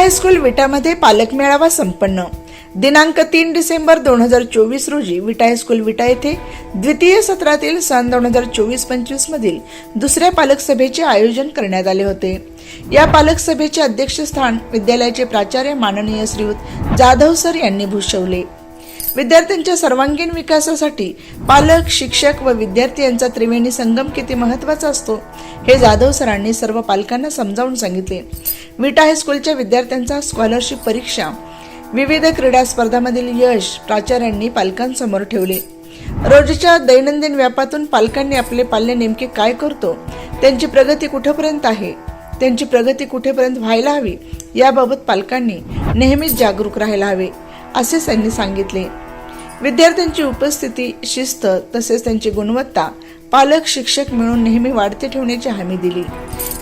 High school विटामध्ये पालक मेळावा संपन्न. दिनांक तीन डिसेंबर दोन हजार चोवीस रोजी विटा हायस्कूल विटा येथे द्वितीय सत्रातील सन दोन हजार चोवीस पंचवीस मधील दुसऱ्या पालक सभेचे आयोजन करण्यात आले होते. या पालक सभेचे अध्यक्षस्थान विद्यालयाचे प्राचार्य माननीय श्रीयुत जाधव सर यांनी भूषवले. विद्यार्थ्यांच्या सर्वांगीण विकासासाठी पालक शिक्षक व विद्यार्थी यांचा त्रिवेणी संगम किती महत्त्वाचा असतो हे जाधव सरांनी सर्व पालकांना समजावून सांगितले. विटा हायस्कूलच्या विद्यार्थ्यांचा स्कॉलरशिप परीक्षा. विविध क्रीडा स्पर्धांमधील यश प्राचार्यांनी पालकांसमोर ठेवले. रोजच्या दैनंदिन व्यापातून पालकांनी आपले पाल्य नेमके काय करतो त्यांची प्रगती कुठेपर्यंत आहे त्यांची प्रगती कुठेपर्यंत व्हायला हवी याबाबत पालकांनी नेहमीच जागरूक राहायला हवे. असे त्यांनी सांगितले. विद्यार्थ्यांची उपस्थिती शिस्त तसेच त्यांची गुणवत्ता पालक शिक्षक मिळून नेहमी वाढते ठेवण्याची हमी दिली.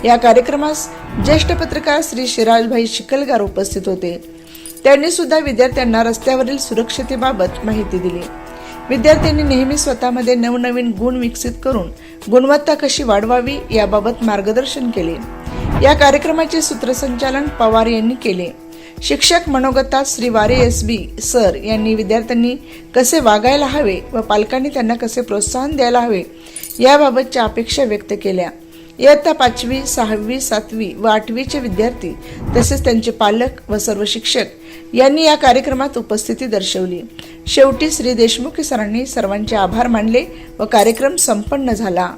या कार्यक्रमास ज्येष्ठ पत्रकार श्री शिराजभाई शिकलगार उपस्थित होते. त्यांनी सुद्धा विद्यार्थ्यांना रस्त्यावरील सुरक्षतेबाबत माहिती दिली. विद्यार्थ्यांनी नेहमी स्वतःमध्ये नवनवीन गुण विकसित करून गुणवत्ता कशी वाढवावी याबाबत मार्गदर्शन केले. या कार्यक्रमाचे सूत्रसंचालन पवार यांनी केले. शिक्षक मनोगता श्री वारे एस बी सर यांनी विद्यार्थ्यांनी कसे वागायला हवे व पालकांनी त्यांना कसे प्रोत्साहन द्यायला हवे याबाबतच्या अपेक्षा व्यक्त केल्या. इयत्ता पाचवी सहावी सातवी व आठवीचे विद्यार्थी तसेच त्यांचे पालक व सर्व शिक्षक यांनी या कार्यक्रमात उपस्थिती दर्शवली. शेवटी श्री देशमुख सरांनी सर्वांचे आभार मानले व कार्यक्रम संपन्न झाला.